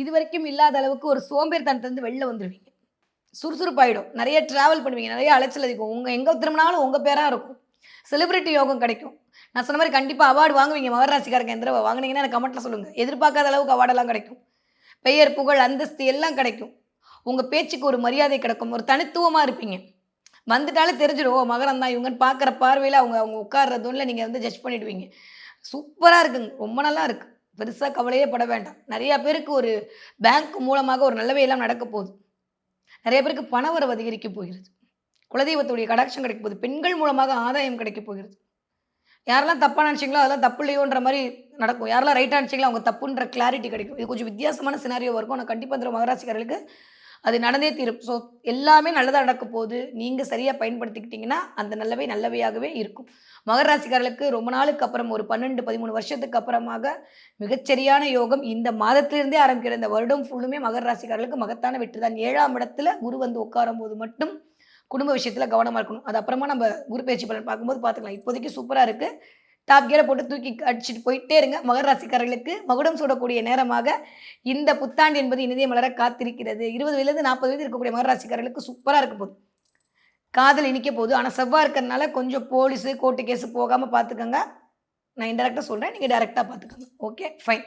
இது வரைக்கும் இல்லாத அளவுக்கு ஒரு சோம்பேறித்தனத்துலேருந்து வெளில வந்துடுவீங்க சுறுசுறுப்பாயிடும். நிறைய ட்ராவல் பண்ணுவீங்க. நிறைய அலைச்சல் அதிகம். உங்கள் எங்கே திரும்பினாலும் உங்கள் பேராக இருக்கும். செலிபிரிட்டி யோகம் கிடைக்கும். நான் சொன்ன மாதிரி கண்டிப்பாக அவார்டு வாங்குவீங்க. மகராசிக்காரங்க எந்த தடவை வாங்குனீங்கன்னா எனக்கு கமெண்ட்டில் சொல்லுங்கள் எதிர்பார்க்காத அளவுக்கு அவார்டெல்லாம் கிடைக்கும். பெயர் புகழ் அந்தஸ்து எல்லாம் கிடைக்கும். உங்கள் பேச்சுக்கு ஒரு மரியாதை கிடைக்கும். ஒரு தனித்துவமாக இருப்பீங்க. வந்துட்டாலே தெரிஞ்சிடும். ஓ மகரம் தான். இவங்கன்னு பார்க்குற பார்வையில் அவங்க அவங்க உட்கார்றதுல நீங்கள் வந்து ஜட்ஜ் பண்ணிவிடுவீங்க சூப்பராக இருக்குங்க. ரொம்ப நல்லா இருக்குது பெருசாக கவலையே பட வேண்டாம். நிறையா பேருக்கு ஒரு பேங்க் மூலமாக ஒரு நல்லவையெல்லாம் நடக்க போகுது. நிறைய பேருக்கு பணவரவு அதிகரிக்க போகிறது. குலதெய்வத்துடைய கடாட்சம் கிடைக்க போகுது. பெண்கள் மூலமாக ஆதாயம் கிடைக்க போகிறது. யாரெல்லாம் தப்பாக நினச்சிங்களோ அதெல்லாம் தப்பு இல்லையோன்ற மாதிரி நடக்கும். யாரெல்லாம் ரைட்டாக நினச்சிங்களோ அவங்க தப்புன்ற கிளாரிட்டி கிடைக்கும். இது கொஞ்சம் வித்தியாசமான சினாரியோ இருக்கும். ஆனால் கண்டிப்பாக இந்த மகராசிக்காரர்களுக்கு அது நடந்தே தீரும். ஸோ எல்லாமே நல்லதாக நடக்க போகுது நீங்கள் சரியாக பயன்படுத்திக்கிட்டிங்கன்னா அந்த நல்லவை நல்லவையாகவே இருக்கும். மகராசிக்காரர்களுக்கு ரொம்ப நாளுக்கு அப்புறம் ஒரு பன்னெண்டு பதிமூணு வருஷத்துக்கு அப்புறமாக மிகச்சரியான யோகம் இந்த மாதத்திலிருந்தே ஆரம்பிக்கிற இந்த வருடம் ஃபுல்லுமே மகர ராசிக்காரர்களுக்கு மகத்தான வெற்றி தான். ஏழாம் இடத்துல குரு வந்து உட்காரும் போது மட்டும் குடும்ப விஷயத்தில் கவனமாக இருக்கணும். அது அப்புறமா நம்ம குரு பயிற்சி பலன் பார்க்கும்போது பார்த்துக்கலாம். இப்போதைக்கு சூப்பராக இருக்குது டாப் கியரை போட்டு தூக்கி அடிச்சுட்டு போயிட்டே இருங்க. மகர ராசிக்காரர்களுக்கு மகுடம் சூடக்கூடிய நேரமாக இந்த புத்தாண்டு என்பது இனிதே மலர காத்திருக்கிறது. இருபது வயதுலேருந்து நாற்பது வயது இருக்கக்கூடிய மகர ராசிக்காரர்களுக்கு சூப்பராக இருக்க போகுது. காதல் இனிக்க போகுது. ஆனால் செவ்வாய் இருக்கிறதுனால கொஞ்சம் போலீஸு கோர்ட்டு கேஸு போகாமல் பார்த்துக்கோங்க நான் இன்டெரக்டாக சொல்கிறேன் நீங்கள் டேரெக்டாக பார்த்துக்கோங்க ஓகே ஃபைன்